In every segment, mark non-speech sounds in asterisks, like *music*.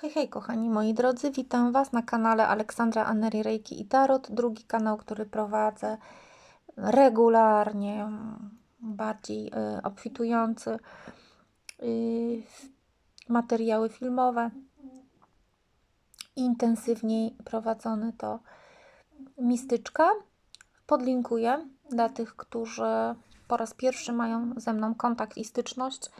Hej, hej, kochani moi drodzy, witam Was na kanale Aleksandra Anery Reiki i Tarot, drugi kanał, który prowadzę regularnie, bardziej y, obfitujący y, materiały filmowe. Intensywniej prowadzony to Mistyczka. Podlinkuję dla tych, którzy po raz pierwszy mają ze mną kontakt i styczność.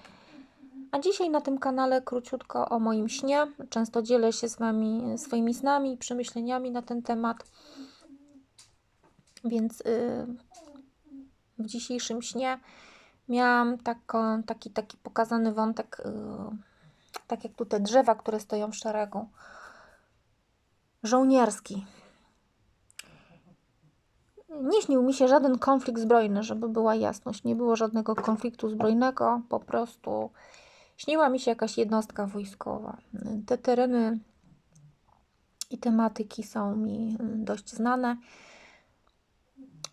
A dzisiaj na tym kanale króciutko o moim śnie. Często dzielę się z Wami swoimi snami przemyśleniami na ten temat. Więc yy, w dzisiejszym śnie miałam taką, taki, taki pokazany wątek, yy, tak jak tu te drzewa, które stoją w szeregu, żołnierski. Nie śnił mi się żaden konflikt zbrojny, żeby była jasność. Nie było żadnego konfliktu zbrojnego, po prostu Śniła mi się jakaś jednostka wojskowa. Te tereny i tematyki są mi y, dość znane.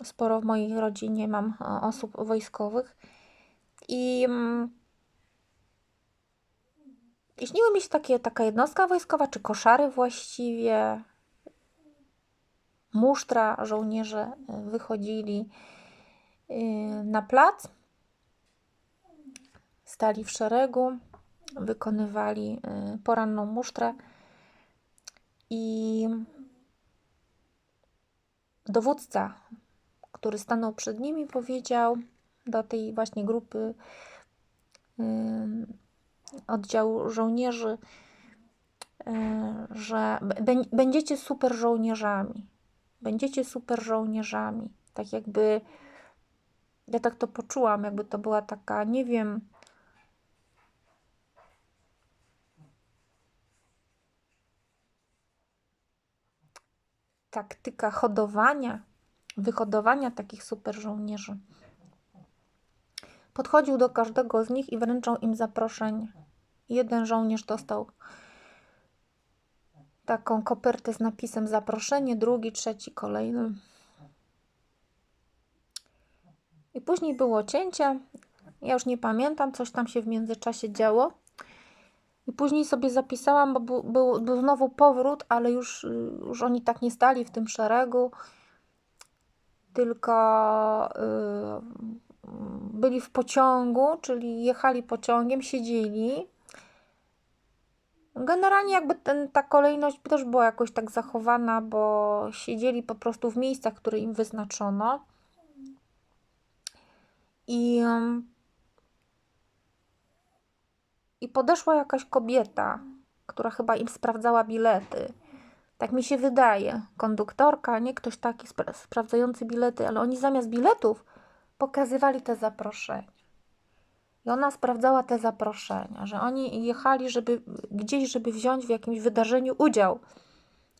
Sporo w mojej rodzinie mam e, osób wojskowych. I, mm, i śniły mi się takie, taka jednostka wojskowa, czy koszary właściwie. Musztra, żołnierze y, wychodzili y, na plac stali w szeregu, wykonywali y, poranną musztrę i dowódca, który stanął przed nimi, powiedział do tej właśnie grupy y, oddziału żołnierzy, y, że będziecie super żołnierzami. Będziecie super żołnierzami. Tak jakby ja tak to poczułam, jakby to była taka, nie wiem, taktyka hodowania, wyhodowania takich super żołnierzy. Podchodził do każdego z nich i wręczał im zaproszenie. Jeden żołnierz dostał taką kopertę z napisem zaproszenie, drugi, trzeci, kolejny. I później było cięcie. Ja już nie pamiętam, coś tam się w międzyczasie działo. I później sobie zapisałam, bo był, był, był znowu powrót, ale już, y, już oni tak nie stali w tym szeregu, tylko yy, byli w pociągu, czyli jechali pociągiem, siedzieli. Generalnie jakby ten, ta kolejność też była jakoś tak zachowana, bo siedzieli po prostu w miejscach, które im wyznaczono. I yy, i podeszła jakaś kobieta, która chyba im sprawdzała bilety. Tak mi się wydaje. Konduktorka, nie ktoś taki spra sprawdzający bilety, ale oni zamiast biletów pokazywali te zaproszenia. I ona sprawdzała te zaproszenia, że oni jechali żeby, gdzieś, żeby wziąć w jakimś wydarzeniu udział.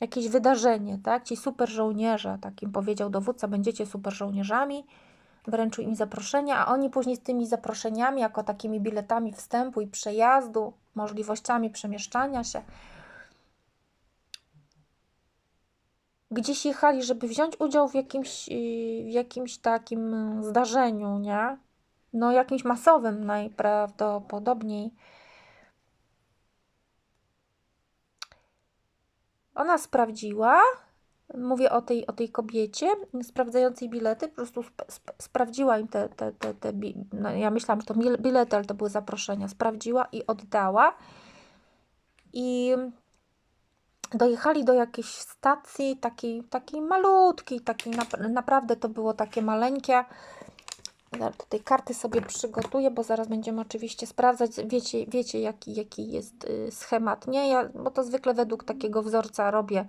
Jakieś wydarzenie, tak? Ci super żołnierze, takim powiedział dowódca, będziecie super żołnierzami wręczył im zaproszenia, a oni później z tymi zaproszeniami, jako takimi biletami wstępu i przejazdu, możliwościami przemieszczania się, gdzieś jechali, żeby wziąć udział w jakimś, w jakimś takim zdarzeniu, nie? No, jakimś masowym najprawdopodobniej. Ona sprawdziła, mówię o tej, o tej kobiecie sprawdzającej bilety, po prostu sp sp sprawdziła im te, te, te, te no ja myślałam, że to bilety, ale to były zaproszenia, sprawdziła i oddała. I dojechali do jakiejś stacji, takiej, takiej malutkiej, takiej naprawdę to było takie maleńkie, tutaj karty sobie przygotuję, bo zaraz będziemy oczywiście sprawdzać. Wiecie, wiecie jaki, jaki jest y, schemat, nie? Ja, bo to zwykle według takiego wzorca robię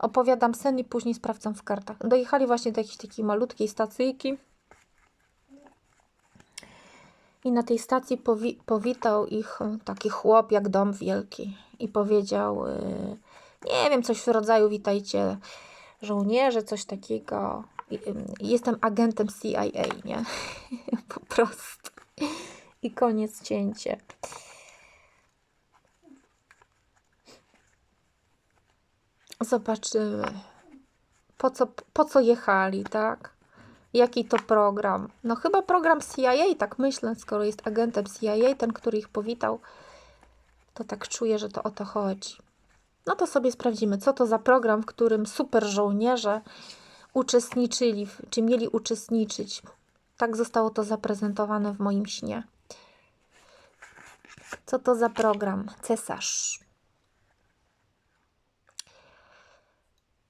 opowiadam sen i później sprawdzam w kartach. Dojechali właśnie do jakiejś takiej malutkiej stacyjki. I na tej stacji powi powitał ich e, taki chłop jak dom wielki i powiedział, yy, nie wiem, coś w rodzaju witajcie żołnierze, coś takiego. Jestem agentem CIA, nie? *laughs* po prostu. I koniec cięcie. Zobaczymy. Po co, po co jechali, tak? Jaki to program? No chyba program CIA, tak myślę, skoro jest agentem CIA, ten, który ich powitał, to tak czuję, że to o to chodzi. No to sobie sprawdzimy, co to za program, w którym super żołnierze uczestniczyli, czy mieli uczestniczyć. Tak zostało to zaprezentowane w moim śnie. Co to za program? Cesarz.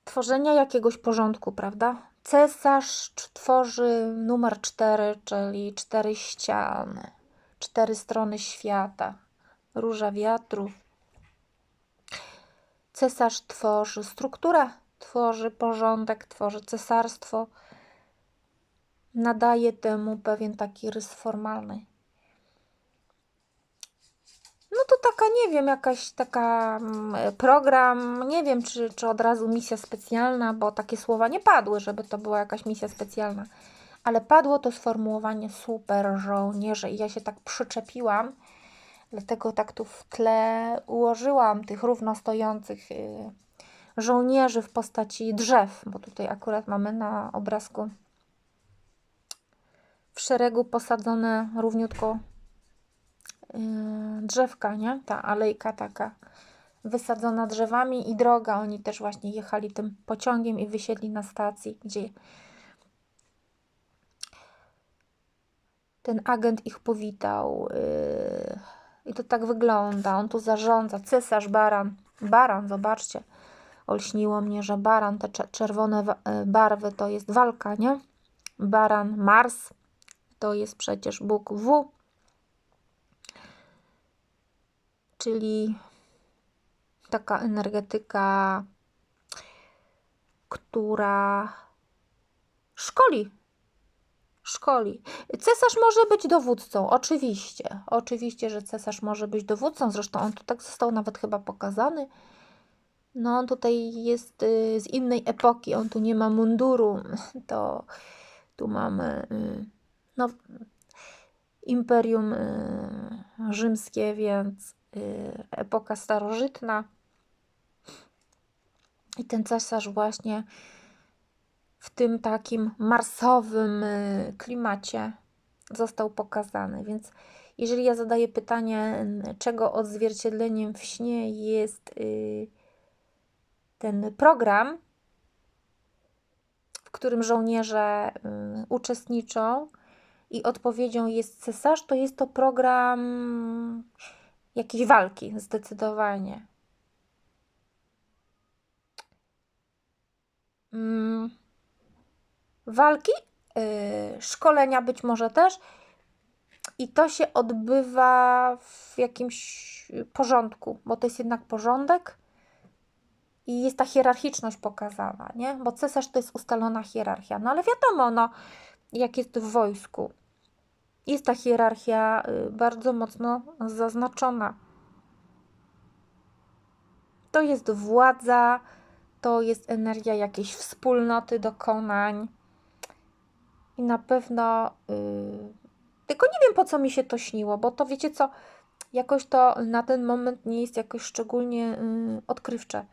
Tworzenia jakiegoś porządku, prawda? Cesarz tworzy numer cztery, czyli cztery ściany, cztery strony świata, róża wiatrów. Cesarz tworzy strukturę, tworzy porządek, tworzy cesarstwo, nadaje temu pewien taki rys formalny. No to taka, nie wiem, jakaś taka mm, program, nie wiem, czy, czy od razu misja specjalna, bo takie słowa nie padły, żeby to była jakaś misja specjalna. Ale padło to sformułowanie super żołnierze i ja się tak przyczepiłam, dlatego tak tu w tle ułożyłam tych równo stojących y, żołnierzy w postaci drzew, bo tutaj akurat mamy na obrazku w szeregu posadzone równiutko yy, drzewka, nie? Ta alejka taka wysadzona drzewami i droga. Oni też właśnie jechali tym pociągiem i wysiedli na stacji, gdzie ten agent ich powitał. Yy, I to tak wygląda. On tu zarządza. Cesarz Baran. Baran, zobaczcie. Olśniło mnie, że baran, te cze- czerwone yy, barwy to jest walka, nie? Baran, Mars, to jest przecież Bóg W, czyli taka energetyka, która szkoli. Szkoli. Cesarz może być dowódcą, oczywiście. Oczywiście, że cesarz może być dowódcą, zresztą on tu tak został nawet chyba pokazany. No, on tutaj jest y, z innej epoki, on tu nie ma munduru, *laughs* to tu mamy y, no, Imperium y, Rzymskie, więc epoka starożytna. I ten cesarz właśnie w tym takim marsowym klimacie został pokazany. Więc jeżeli ja zadaję pytanie, czego odzwierciedleniem w śnie jest y, ten program, w którym żołnierze y, uczestniczą, i odpowiedzią jest cesarz, to jest to program jakiejś walki, zdecydowanie. Mm, walki, yy, szkolenia być może też. I to się odbywa w jakimś porządku, bo to jest jednak porządek i jest ta hierarchiczność pokazana, nie? Bo cesarz to jest ustalona hierarchia. No ale wiadomo, no, jak jest w wojsku, jest ta hierarchia y, bardzo mocno zaznaczona. To jest władza, to jest energia jakiejś wspólnoty dokonań. I na pewno. Yy, tylko nie wiem, po co mi się to śniło, bo to wiecie co, jakoś to na ten moment nie jest jakoś szczególnie yy, odkrywcze.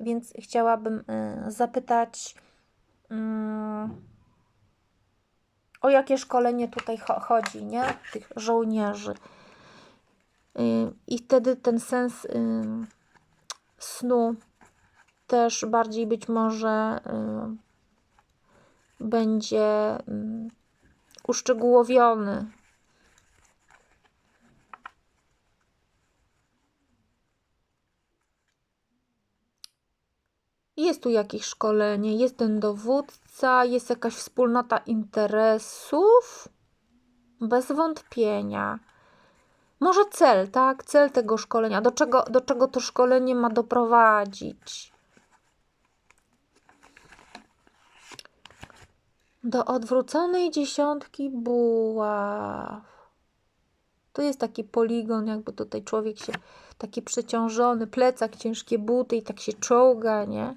Więc chciałabym yy, zapytać, yy, o jakie szkolenie tutaj cho- chodzi, nie? Tych żołnierzy. Yy, I wtedy ten sens snu też bardziej być może będzie yy, uszczegółowiony. Jest tu jakieś szkolenie, jest ten dowódca, jest jakaś wspólnota interesów? Bez wątpienia. Może cel, tak? Cel tego szkolenia. Do czego, do czego to szkolenie ma doprowadzić? Do odwróconej dziesiątki buław. To jest taki poligon, jakby tutaj człowiek się taki przeciążony, plecak, ciężkie buty i tak się czołga, nie?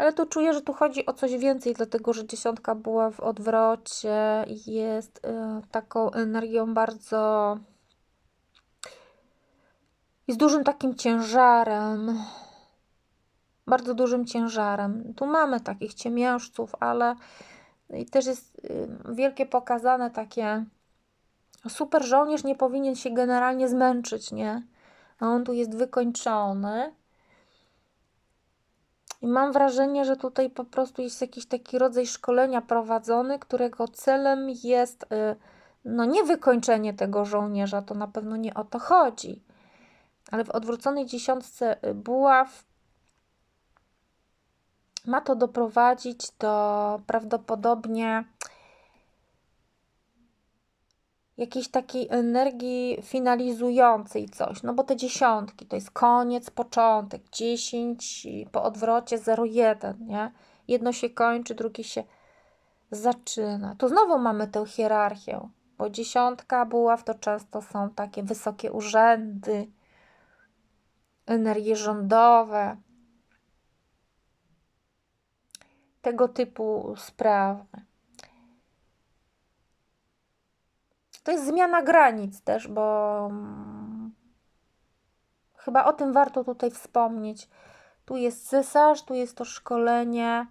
Ale tu czuję, że tu chodzi o coś więcej, dlatego że dziesiątka była w odwrocie i jest y, taką energią bardzo. jest dużym takim ciężarem. Bardzo dużym ciężarem. Tu mamy takich ciemiężców, ale i też jest y, wielkie pokazane takie. Super żołnierz nie powinien się generalnie zmęczyć, nie? a on tu jest wykończony. I mam wrażenie, że tutaj po prostu jest jakiś taki rodzaj szkolenia prowadzony, którego celem jest y, no nie wykończenie tego żołnierza, to na pewno nie o to chodzi. Ale w odwróconej dziesiątce y, buław ma to doprowadzić do prawdopodobnie jakiejś takiej energii finalizującej coś, no bo te dziesiątki to jest koniec, początek, 10 po odwrocie 0,1, nie? Jedno się kończy, drugie się zaczyna. Tu znowu mamy tę hierarchię, bo dziesiątka buław to często są takie wysokie urzędy, energie rządowe, tego typu sprawy. To jest zmiana granic też, bo mm, chyba o tym warto tutaj wspomnieć. Tu jest cesarz, tu jest to szkolenie,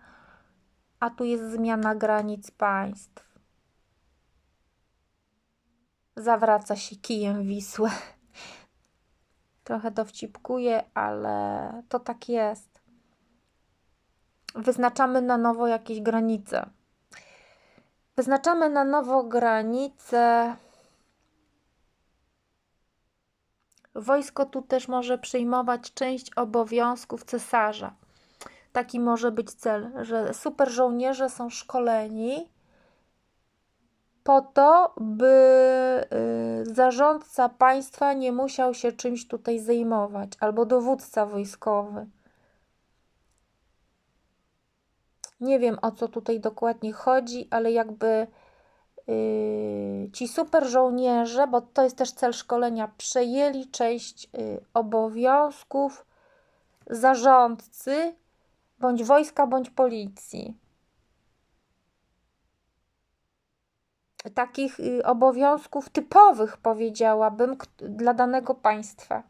a tu jest zmiana granic państw. Zawraca się kijem Wisłę. *laughs* Trochę dowcipkuję, ale to tak jest. Wyznaczamy na nowo jakieś granice. Wyznaczamy na nowo granice. Wojsko tu też może przyjmować część obowiązków cesarza. Taki może być cel, że super żołnierze są szkoleni po to, by y, zarządca państwa nie musiał się czymś tutaj zajmować, albo dowódca wojskowy. Nie wiem o co tutaj dokładnie chodzi, ale jakby yy, ci super żołnierze, bo to jest też cel szkolenia, przejęli część yy, obowiązków zarządcy bądź wojska, bądź policji. Takich yy, obowiązków typowych, powiedziałabym, dla danego państwa.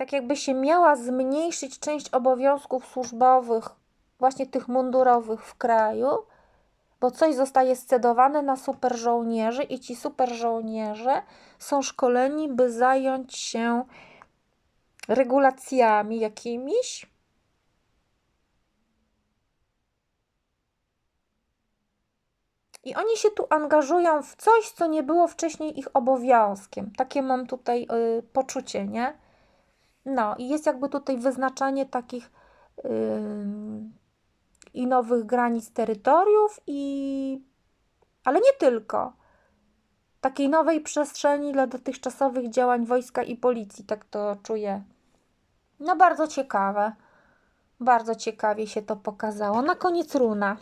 Tak jakby się miała zmniejszyć część obowiązków służbowych, właśnie tych mundurowych w kraju, bo coś zostaje scedowane na super żołnierzy i ci super żołnierze są szkoleni, by zająć się regulacjami jakimiś. I oni się tu angażują w coś, co nie było wcześniej ich obowiązkiem. Takie mam tutaj y, poczucie, nie? No i jest jakby tutaj wyznaczanie takich yy, i nowych granic terytoriów, i ale nie tylko. Takiej nowej przestrzeni dla dotychczasowych działań wojska i policji, tak to czuję. No bardzo ciekawe. Bardzo ciekawie się to pokazało. Na koniec runa.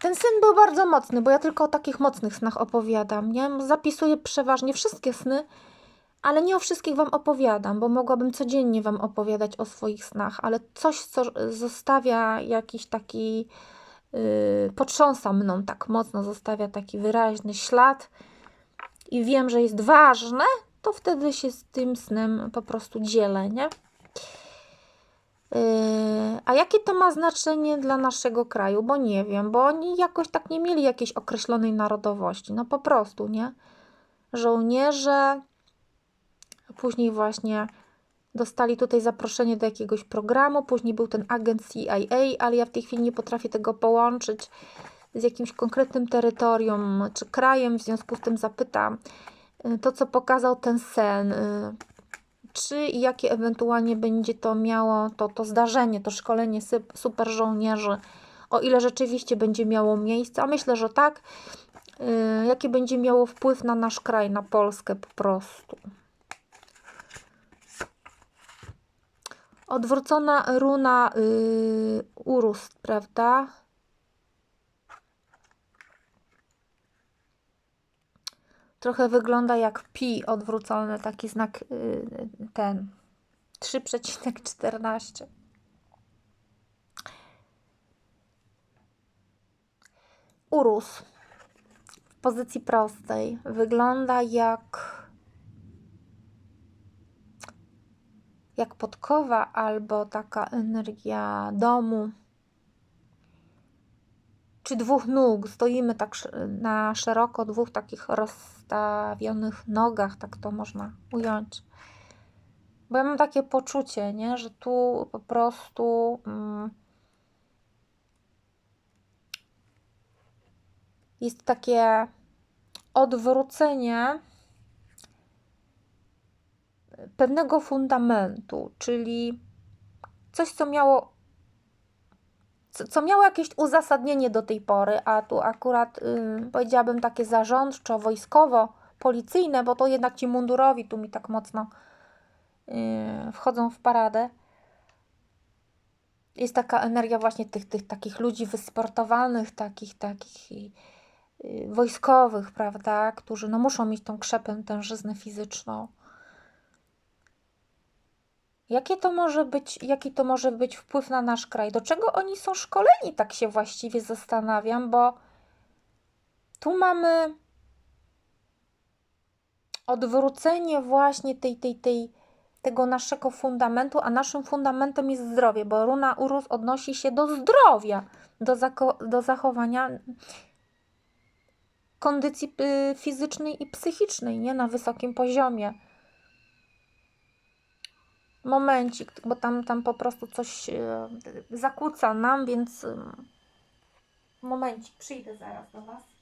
Ten syn był bardzo mocny, bo ja tylko o takich mocnych snach opowiadam, nie? Zapisuję przeważnie wszystkie sny, ale nie o wszystkich Wam opowiadam, bo mogłabym codziennie Wam opowiadać o swoich snach, ale coś, co zostawia jakiś taki, yy, potrząsa mną tak mocno, zostawia taki wyraźny ślad i wiem, że jest ważne, to wtedy się z tym snem po prostu dzielę, nie? Yy, a jakie to ma znaczenie dla naszego kraju? Bo nie wiem, bo oni jakoś tak nie mieli jakiejś określonej narodowości. No po prostu, nie? Żołnierze, Później właśnie dostali tutaj zaproszenie do jakiegoś programu, później był ten agent CIA, ale ja w tej chwili nie potrafię tego połączyć z jakimś konkretnym terytorium czy krajem, w związku z tym zapytam y, to, co pokazał ten sen, y, czy i jakie ewentualnie będzie to miało to, to zdarzenie, to szkolenie super żołnierzy, o ile rzeczywiście będzie miało miejsce, a myślę, że tak, y, jaki będzie miało wpływ na nasz kraj, na Polskę po prostu. Odwrócona runa yy, Urus, prawda? Trochę wygląda jak pi odwrócony, taki znak yy, ten 3,14. Urus w pozycji prostej wygląda jak jak podkowa albo taka energia domu. czy dwóch nóg. Stoimy tak na szeroko, dwóch takich rozstawionych nogach, tak to można ująć. Bo ja mam takie poczucie, nie, że tu po prostu mm, jest takie odwrócenie pewnego fundamentu, czyli coś, co miało, co, co miało jakieś uzasadnienie do tej pory, a tu akurat yy, powiedziałabym takie zarządczo-wojskowo-policyjne, bo to jednak ci mundurowi tu mi tak mocno yy, wchodzą w paradę. Jest taka energia właśnie tych, tych takich ludzi wysportowanych, takich, takich yy, wojskowych, prawda, którzy no, muszą mieć tą krzepę, tężyznę fizyczną. Jakie to może być, jaki to może być wpływ na nasz kraj? Do czego oni są szkoleni? Tak się właściwie zastanawiam, bo tu mamy odwrócenie właśnie tej, tej, tej, tego naszego fundamentu, a naszym fundamentem jest zdrowie, bo runa Urus odnosi się do zdrowia, do, do zachowania kondycji y, fizycznej i psychicznej, nie na wysokim poziomie momencik, bo tam, tam po prostu coś e, zakłóca nam, więc momencik, przyjdę zaraz do Was.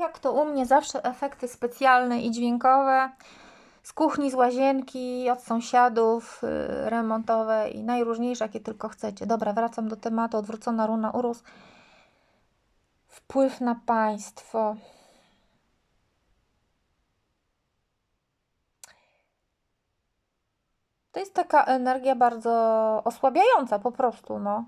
Jak to u mnie zawsze efekty specjalne i dźwiękowe z kuchni, z łazienki, od sąsiadów, yy, remontowe i najróżniejsze, jakie tylko chcecie. Dobra, wracam do tematu. Odwrócona runa Urus. Wpływ na państwo. To jest taka energia bardzo osłabiająca po prostu, no.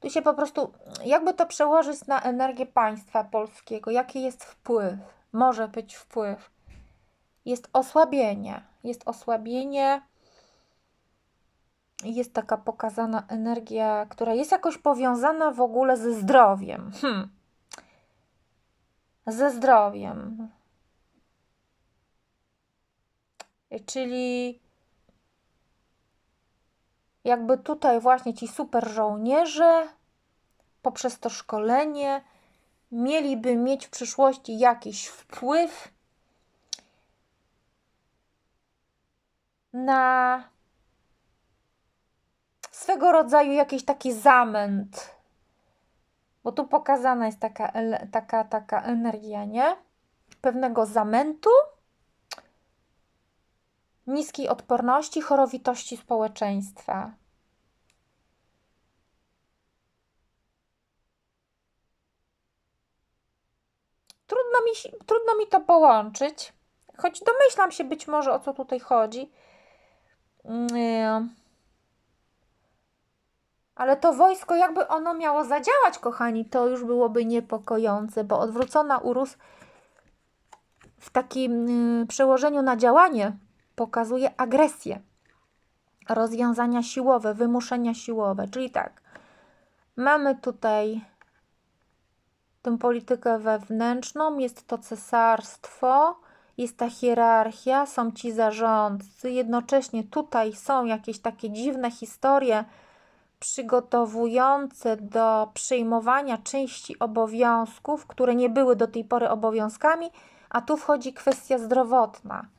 Tu się po prostu, jakby to przełożyć na energię państwa polskiego, jaki jest wpływ? Może być wpływ. Jest osłabienie. Jest osłabienie. Jest taka pokazana energia, która jest jakoś powiązana w ogóle ze zdrowiem. Hmm. Ze zdrowiem. Czyli jakby tutaj właśnie ci super żołnierze poprzez to szkolenie mieliby mieć w przyszłości jakiś wpływ na swego rodzaju jakiś taki zamęt. Bo tu pokazana jest taka, taka, taka energia, nie? Pewnego zamętu, niskiej odporności, chorowitości społeczeństwa. Trudno mi, trudno mi to połączyć, choć domyślam się być może o co tutaj chodzi. Mm, ale to wojsko, jakby ono miało zadziałać, kochani, to już byłoby niepokojące, bo odwrócona Urus w takim mm, przełożeniu na działanie pokazuje agresję, rozwiązania siłowe, wymuszenia siłowe. Czyli tak, mamy tutaj tę politykę wewnętrzną, jest to cesarstwo, jest ta hierarchia, są ci zarządcy, jednocześnie tutaj są jakieś takie dziwne historie przygotowujące do przyjmowania części obowiązków, które nie były do tej pory obowiązkami, a tu wchodzi kwestia zdrowotna.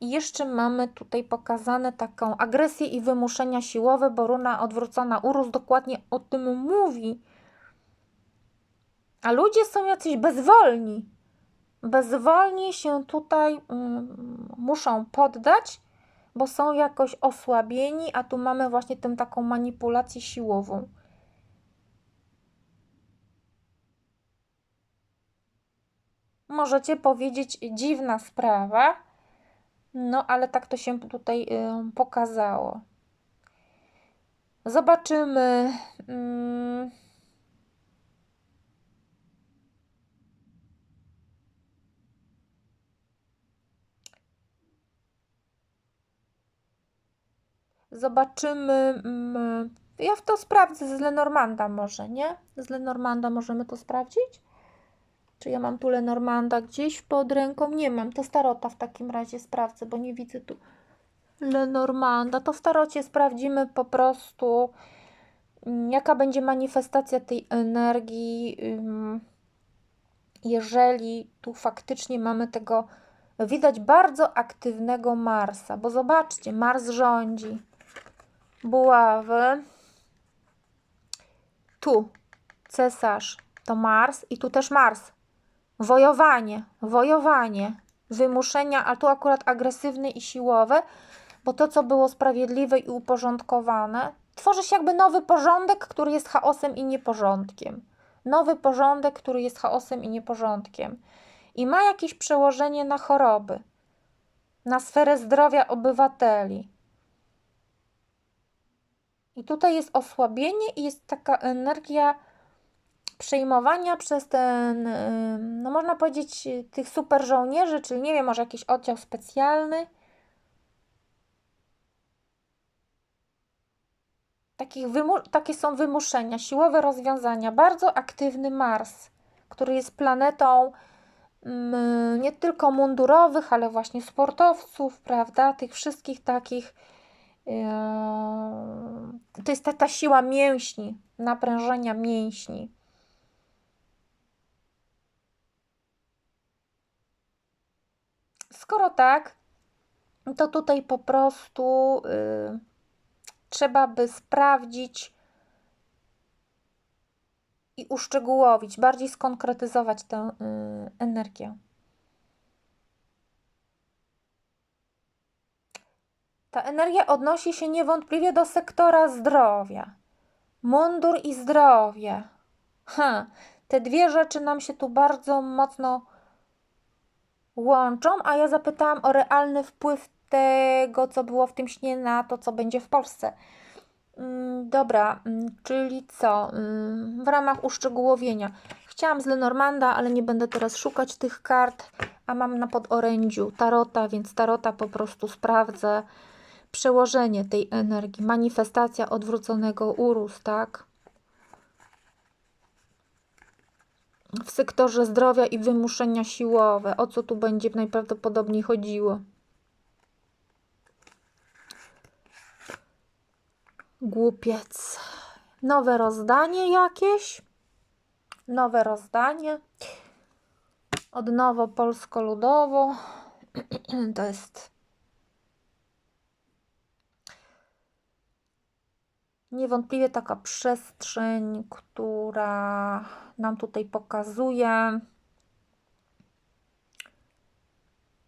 I jeszcze mamy tutaj pokazane taką agresję i wymuszenia siłowe, bo runa odwrócona Urus dokładnie o tym mówi. A ludzie są jacyś bezwolni. Bezwolnie się tutaj um, muszą poddać, bo są jakoś osłabieni, a tu mamy właśnie tę taką manipulację siłową. Możecie powiedzieć dziwna sprawa, no ale tak to się tutaj pokazało. Zobaczymy. Mm. Zobaczymy. Mm, ja w to sprawdzę z Lenormanda może, nie? Z Lenormanda możemy to sprawdzić? Czy ja mam tu Lenormanda gdzieś pod ręką? Nie mam. To starota w takim razie sprawdzę, bo nie widzę tu Lenormanda. To w starocie sprawdzimy po prostu, mm, jaka będzie manifestacja tej energii, jeżeli tu faktycznie mamy tego, widać bardzo aktywnego Marsa, bo zobaczcie, Mars rządzi. Buławy. Tu cesarz to Mars i tu też Mars. Wojowanie, wojowanie, wymuszenia, a tu akurat agresywne i siłowe, bo to, co było sprawiedliwe i uporządkowane, tworzy się jakby nowy porządek, który jest chaosem i nieporządkiem. Nowy porządek, który jest chaosem i nieporządkiem. I ma jakieś przełożenie na choroby, na sferę zdrowia obywateli. I tutaj jest osłabienie i jest taka energia przejmowania przez ten, no można powiedzieć, tych super żołnierzy, czyli nie wiem, może jakiś oddział specjalny. Takich takie są wymuszenia, siłowe rozwiązania. Bardzo aktywny Mars, który jest planetą mm, nie tylko mundurowych, ale właśnie sportowców, prawda? Tych wszystkich takich. Yy, to jest ta, ta siła mięśni, naprężenia mięśni. Skoro tak, to tutaj po prostu yy, trzeba by sprawdzić i uszczegółowić, bardziej skonkretyzować tę yy, energię. Ta energia odnosi się niewątpliwie do sektora zdrowia. Mundur i zdrowie. Ha, te dwie rzeczy nam się tu bardzo mocno łączą, a ja zapytałam o realny wpływ tego, co było w tym śnie, na to, co będzie w Polsce. Mm, dobra, mm, czyli co? Mm, w ramach uszczegółowienia. Chciałam z Lenormanda, ale nie będę teraz szukać tych kart, a mam na podorędziu tarota, więc tarota po prostu sprawdzę przełożenie tej energii, manifestacja odwróconego urus, tak? W sektorze zdrowia i wymuszenia siłowe. O co tu będzie najprawdopodobniej chodziło? Głupiec. Nowe rozdanie jakieś? Nowe rozdanie. Od nowo polsko-ludowo. *clears throat* to jest niewątpliwie taka przestrzeń, która nam tutaj pokazuje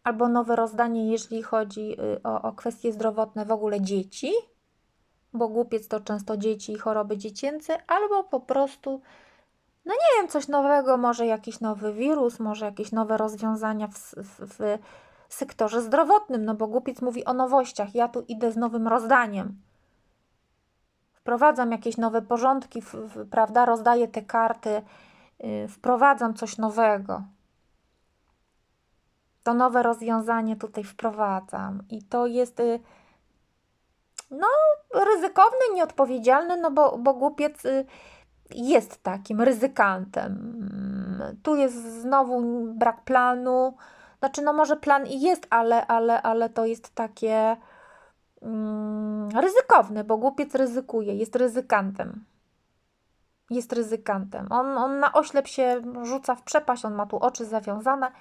albo nowe rozdanie, jeżeli chodzi y, o, o kwestie zdrowotne w ogóle dzieci, bo głupiec to często dzieci i choroby dziecięce, albo po prostu, no nie wiem, coś nowego, może jakiś nowy wirus, może jakieś nowe rozwiązania w, w, w sektorze zdrowotnym, no bo głupiec mówi o nowościach, ja tu idę z nowym rozdaniem wprowadzam jakieś nowe porządki, prawda, rozdaję te karty, yy, wprowadzam coś nowego. To nowe rozwiązanie tutaj wprowadzam i to jest yy, no ryzykowne, nieodpowiedzialne, no bo, bo głupiec yy, jest takim ryzykantem. Tu jest znowu brak planu. Znaczy, no może plan i jest, ale, ale, ale to jest takie mm, ryzykowny, bo głupiec ryzykuje, jest ryzykantem. Jest ryzykantem. On, on na oślep się rzuca w przepaść, on ma tu oczy zawiązane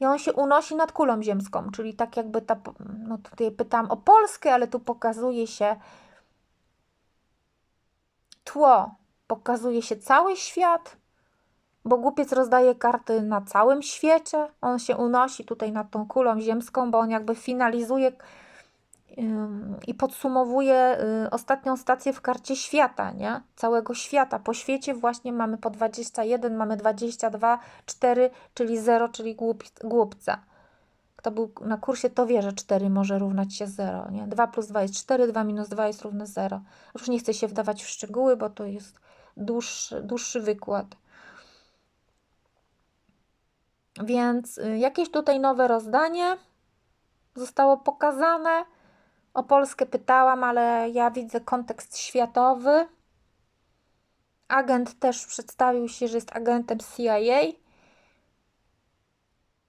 i on się unosi nad kulą ziemską, czyli tak jakby ta, no tutaj pytam o Polskę, ale tu pokazuje się tło, pokazuje się cały świat, bo głupiec rozdaje karty na całym świecie, on się unosi tutaj nad tą kulą ziemską, bo on jakby finalizuje i podsumowuje y, ostatnią stację w karcie świata, nie? Całego świata. Po świecie właśnie mamy po 21, mamy 22, 4, czyli 0, czyli głup, głupca. Kto był na kursie, to wie, że 4 może równać się 0. Nie? 2 plus 2 jest 4, 2 minus 2 jest równe 0. Już nie chcę się wdawać w szczegóły, bo to jest dłuższy, dłuższy wykład. Więc y, jakieś tutaj nowe rozdanie zostało pokazane. O Polskę pytałam, ale ja widzę kontekst światowy. Agent też przedstawił się, że jest agentem CIA.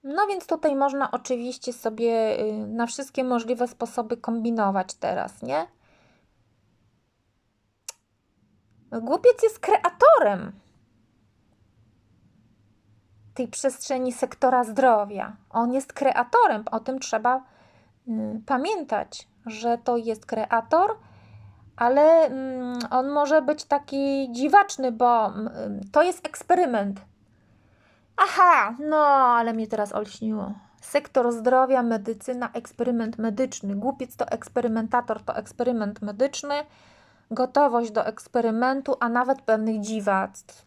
No więc tutaj można oczywiście sobie y, na wszystkie możliwe sposoby kombinować teraz, nie? Głupiec jest kreatorem tej przestrzeni sektora zdrowia. On jest kreatorem, o tym trzeba y, pamiętać, że to jest kreator, ale mm, on może być taki dziwaczny, bo mm, to jest eksperyment. Aha, no ale mnie teraz olśniło. Sektor zdrowia, medycyna, eksperyment medyczny. Głupiec to eksperymentator, to eksperyment medyczny, gotowość do eksperymentu, a nawet pewnych dziwactw.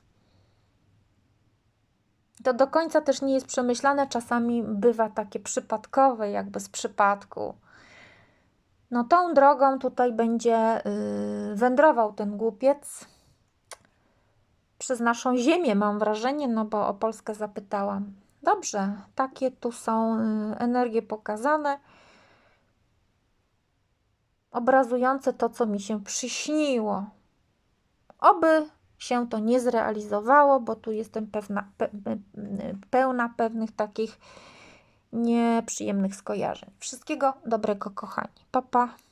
To do końca też nie jest przemyślane, czasami bywa takie przypadkowe, jakby z przypadku. No tą drogą tutaj będzie yy, wędrował ten głupiec przez naszą ziemię, mam wrażenie, no bo o Polskę zapytałam. Dobrze, takie tu są y, energie pokazane, obrazujące to, co mi się przyśniło. Oby się to nie zrealizowało, bo tu jestem pewna, pe, pe, pełna pewnych takich nieprzyjemnych skojarzeń. Wszystkiego dobrego, kochani. Papa. Pa.